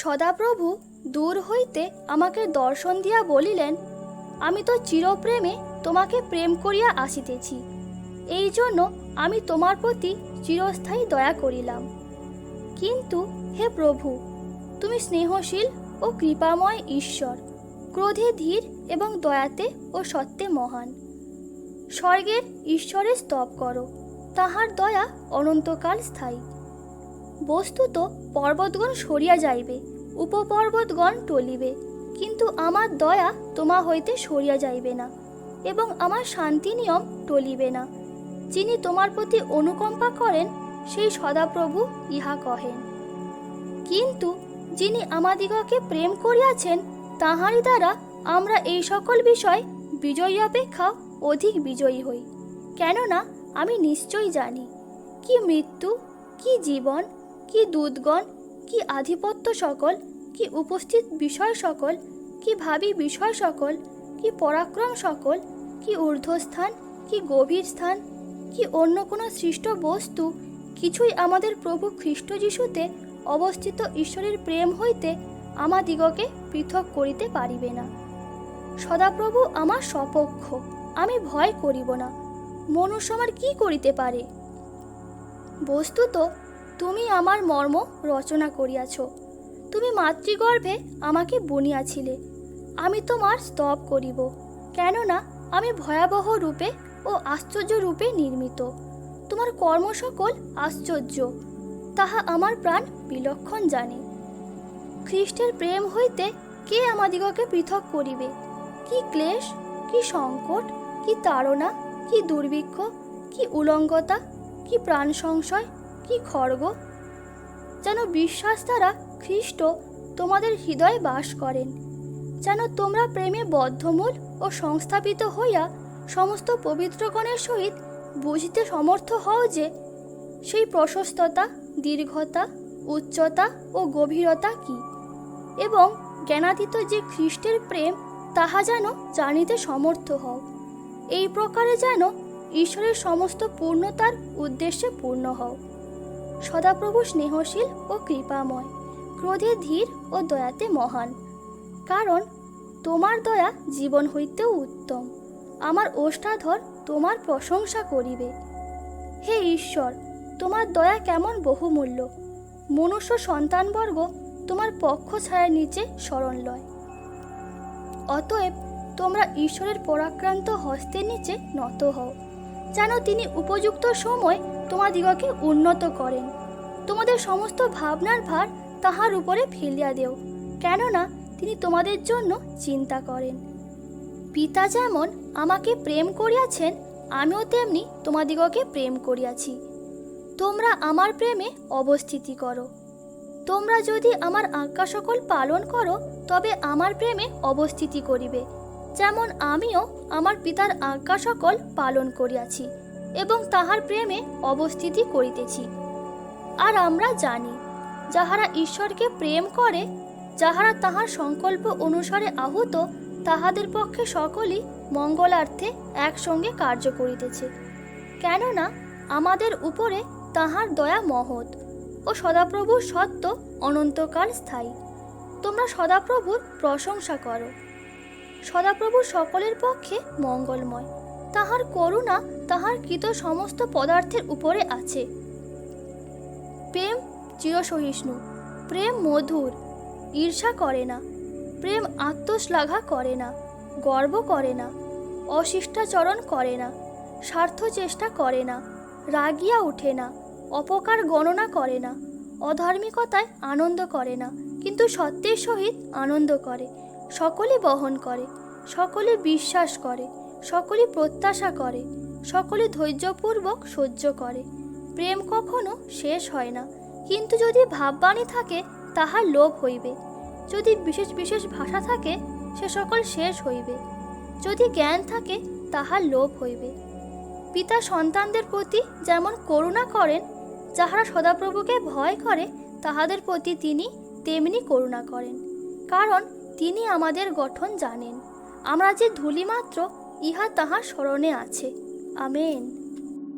সদাপ্রভু দূর হইতে আমাকে দর্শন দিয়া বলিলেন, আমি তো চিরপ্রেমে তোমাকে প্রেম করিয়া আসিতেছি। এই জন্য আমি তোমার প্রতি চিরস্থায়ী দয়া করিলাম। কিন্তু হে প্রভু, তুমি স্নেহশীল ও কৃপাময় ঈশ্বর, ক্রোধে ধীর এবং দয়াতে ও সত্যে মহান। স্বর্গের ঈশ্বরের স্তব করো, তাহার দয়া অনন্তকাল স্থায়ী। বস্তুত পর্বতগণ সরিয়া যাইবে, উপপর্বতগণ টলিবে, কিন্তু আমার দয়া তোমা হইতে সরিয়া যাইবে না, এবং আমার শান্তি নিয়ম টলিবে না। যিনি তোমার প্রতি অনুকম্পা করেন, সেই সদাপ্রভু ইহা কহেন। কিন্তু যিনি আমাদিগকে প্রেম করিয়াছেন, তাহারই দ্বারা আমরা এই সকল বিষয় বিজয়ী অপেক্ষা অধিক বিজয়ী হই। কেননা আমি নিশ্চয়ই জানি, কি মৃত্যু, কি জীবন কি দুধগণ কি আধিপত্য সকল, কি উপস্থিত বিষয় সকল, কি ভাবি বিষয় সকল, কি পরাক্রম সকল, কি ঊর্ধ্বস্থান, কি গভীর স্থান, কি অন্য কোনো সৃষ্ট বস্তু, কিছুই আমাদের প্রভু খ্রিস্ট যিশুতে অবস্থিত ঈশ্বরের প্রেম হইতে আমাদিগকে পৃথক করিতে পারিবে না। সদাপ্রভু আমার সপক্ষ, আমি ভয় করিব না। মনুষ্য আমার কি করিতে পারে? বস্তুত তুমি আমার মর্ম রচনা করিয়াছ। তুমি মাতৃগর্ভে আমাকে বুনিয়াছিলে। আমি তোমার স্তব করিব, কেননা আমি ভয়াবহ রূপে ও আশ্চর্য রূপে নির্মিত। তোমার কর্ম সকল আশ্চর্য, তাহা আমার প্রাণ বিলক্ষণ জানে। খ্রিস্টের প্রেম হইতে কে আমাদিগকে পৃথক করিবে? কি ক্লেশ, কি সংকট, কি তাড়না, কি দুর্ভিক্ষ, কি উলঙ্গতা, কি প্রাণ সংশয় কি খড়গ যেন বিশ্বাস দ্বারা খ্রিস্ট তোমাদের হৃদয়ে বাস করেন, যেন তোমরা প্রেমে বদ্ধমূল ও সংস্থাপিত হইয়া সমস্ত পবিত্রগণের সহিত বুঝিতে সমর্থ হও যে সেই প্রশস্ততা, দীর্ঘতা, উচ্চতা ও গভীরতা কি? এবং জ্ঞানাতীত যে খ্রিস্টের প্রেম, তাহা যেন জানিতে সমর্থ হও। এই প্রকারে যেন ঈশ্বরের সমস্ত পূর্ণতার উদ্দেশ্যে পূর্ণ হও। সদাপ্রভু স্নেহশীল ও কৃপাময়, ক্রোধে ধীর ও দয়াতে মহান। কারণ, তোমার দয়া জীবন হইতেও উত্তম, আমার ওষ্ঠাধর তোমার প্রশংসা করিবে। হে ঈশ্বর, তোমার দয়া কেমন বহুমূল্য, মনুষ্য সন্তানবর্গ তোমার পক্ষ ছায়ার নিচে স্মরণ লয়। অতএব তোমরা ঈশ্বরের পরাক্রান্ত হস্তের নিচে নত হও। যেন তিনি উপযুক্ত সময় তোমাদিগকে উন্নত করেন। তোমাদের সমস্ত ভাবনার ভার তাহার উপরে ফেলিয়া দেও, কেননা তিনি তোমাদের জন্য চিন্তা করেন। পিতা যেমন আমাকে প্রেম করিয়াছেন, আমিও তেমনি তোমাদিগকে প্রেম করিয়াছি। তোমরা আমার প্রেমে অবস্থিতি করো। তোমরা যদি আমার আজ্ঞা সকল পালন করো, তবে আমার প্রেমে অবস্থিতি করিবে। যেমন আমিও আমার পিতার আজ্ঞা সকল পালন করিয়াছি এবং তাহার প্রেমে অবস্থিতি করিতেছি। আর আমরা জানি, যাহারা ঈশ্বরকে প্রেম করে, যাহারা তাহার সংকল্প অনুসারে আহত, তাহাদের পক্ষে সকলই মঙ্গলার্থে একসঙ্গে কার্য করিতেছে। কেননা, আমাদের উপরে তাহার দয়া মহৎ ও সদাপ্রভুর সত্য অনন্তকাল স্থায়ী। তোমরা সদাপ্রভুর প্রশংসা করো। সদাপ্রভু সকলের পক্ষে মঙ্গলময়। তাহার করুণা তাহার কৃত সমস্ত পদার্থের উপরে আছে। প্রেম চিরসহিষ্ণু, প্রেম মধুর, ঈর্ষা করে না, প্রেম আত্মশ্লাঘা করে না, গর্ব করে না, অশিষ্টাচরণ করে না স্বার্থ চেষ্টা করে না, রাগিয়া ওঠে না, অপকার গণনা করে না, অধার্মিকতায় আনন্দ করে না, কিন্তু সত্যের সহিত আনন্দ করে। সকলে বহন করে, সকলে বিশ্বাস করে, সকলে প্রত্যাশা করে, সকলে ধৈর্যপূর্বক সহ্য করে। প্রেম কখনো শেষ হয় না, কিন্তু যদি ভাববাণী থাকে, তাহার লোভ হইবে। যদি বিশেষ বিশেষ ভাষা থাকে, সে সকল শেষ হইবে। যদি জ্ঞান থাকে, তাহার লোভ হইবে। পিতা সন্তানদের প্রতি যেমন করুণা করেন, যাহারা সদাপ্রভুকে ভয় করে, তাহাদের প্রতি তিনি তেমনি করুণা করেন। কারণ তিনি আমাদের গঠন জানেন। আমরা যে ধূলিমাত্র ইহা তাহার স্মরণে আছে। আমেন।